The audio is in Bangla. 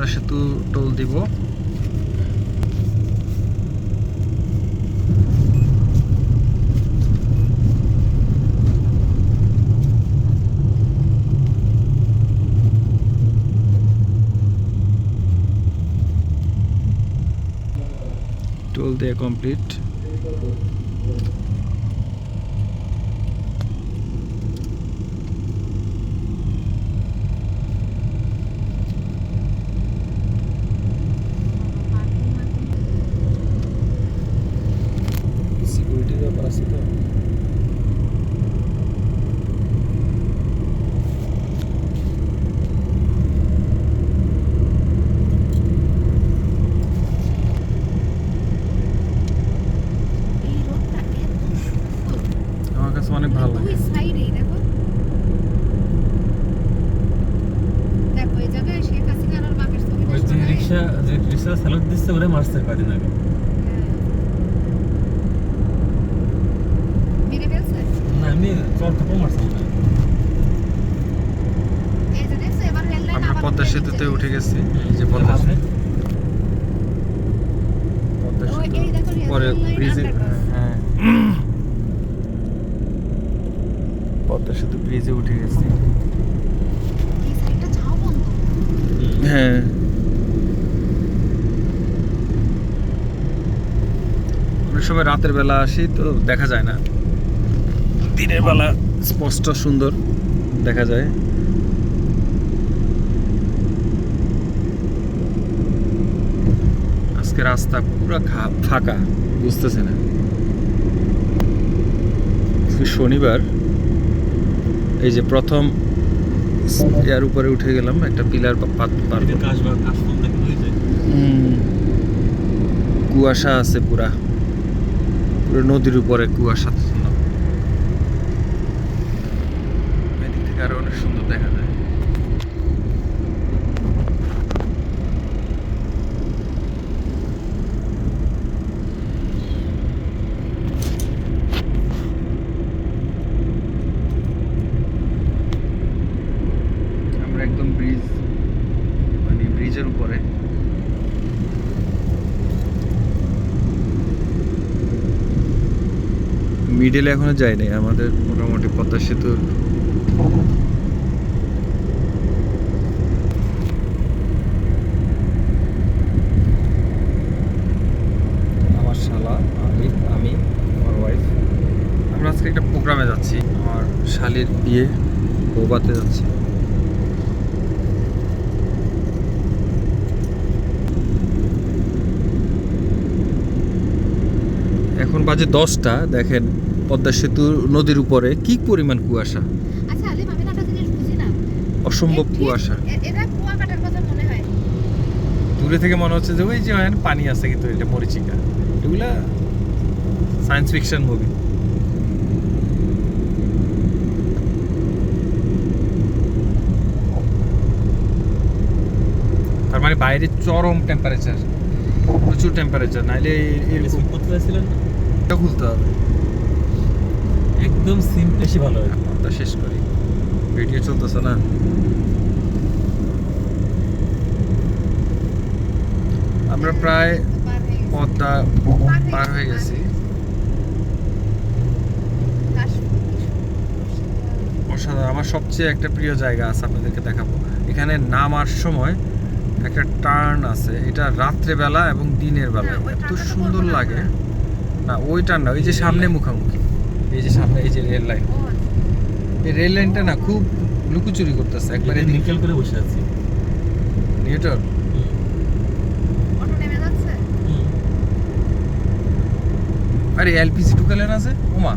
পদ্মা সেতু টোল দিব। টোল দেয়া কমপ্লিট সিকিউরিটি ব্যাপার আছে তো এই রোডটা এত সুন্দর আমার কাছে অনেক ভালো লাগে। সাইডেই দেখো। দেখো এই জায়গায় শেখ হাসিনা আর বাপের ছবিটা ওই যে শোনায়। যে রিক্সা চালক দিচ্ছে ওরে মারছে কদিন আগে। হ্যাঁ। মেরে ফেলছে? না চর মারছে আমরা পদ্মা সেতুতে উঠে গেছি এই যে পদ্মা পরে ব্রিজে হ্যাঁ। পদ্মা সেতু ব্রিজে উঠে গেছি। হ্যাঁ। অনেক সময় রাতের বেলা আসি তো দেখা যায় না। দিনের বেলা স্পষ্ট সুন্দর দেখা যায়। আজকে রাস্তা পুরো ফাঁকা বুঝতেছে না। শনিবার। এই যে প্রথম ইয়ার উপরে উঠে গেলাম একটা পিলার পার। কুয়াশা আছে পুরা। পুরো নদীর উপরে কুয়াশা। এদিক থেকে আরও অনেক সুন্দর দেখা যায় আমরা একদম ব্রিজ মানে ব্রিজের উপরে। মিডলে এখনও যাই নাই আমাদের মোটামুটি পদ্মা সেতুর আমার শালা আমি আমি আমার ওয়াইফ আমরা আজকে একটা প্রোগ্রামে যাচ্ছি আমার শালির বিয়ে বৌবাতে যাচ্ছি। এখন বাজে দশটা দেখেন পদ্মা সেতু নদীর উপরে কি পরিমাণ কুয়াশা। আচ্ছা অসম্ভব কুয়াশা। মনে হয়। দূরে থেকে মনে হচ্ছে যে ওই যে ওখানে পানি আছে কিন্তু এটা মরিচিকা। এগুলা সায়েন্স ফিকশন মুভি তার মানে বাইরে চরম টেম্পারেচার প্রচুর টেম্পারেচার নাইলে এরকম এরকম করতে চাইছিলেন না? এটা খুলতে হবে। একদম বেশি ভালো হয়। তা শেষ করি। ভিডিও চলতেছে না। আমরা প্রায় পার পদ্মা পার হয়ে গেছি। অসাধারণ। আমার সবচেয়ে একটা প্রিয় জায়গা আছে আপনাদেরকে দেখাবো। এখানে নামার সময় একটা টার্ন আছে। এটা রাত্রে বেলা এবং দিনের বেলা। এত সুন্দর লাগে। না ওইটা না ওই যে সামনে মুখামুখি। এই যে সামনে এই যে রেল লাইন। এই রেল লাইনটা না খুব লুকোচুরি করতেছে একবার এই নিকেল করে বসে আছি। নিউটন? আরে এলপিজি টুকালেন আছে ওমা।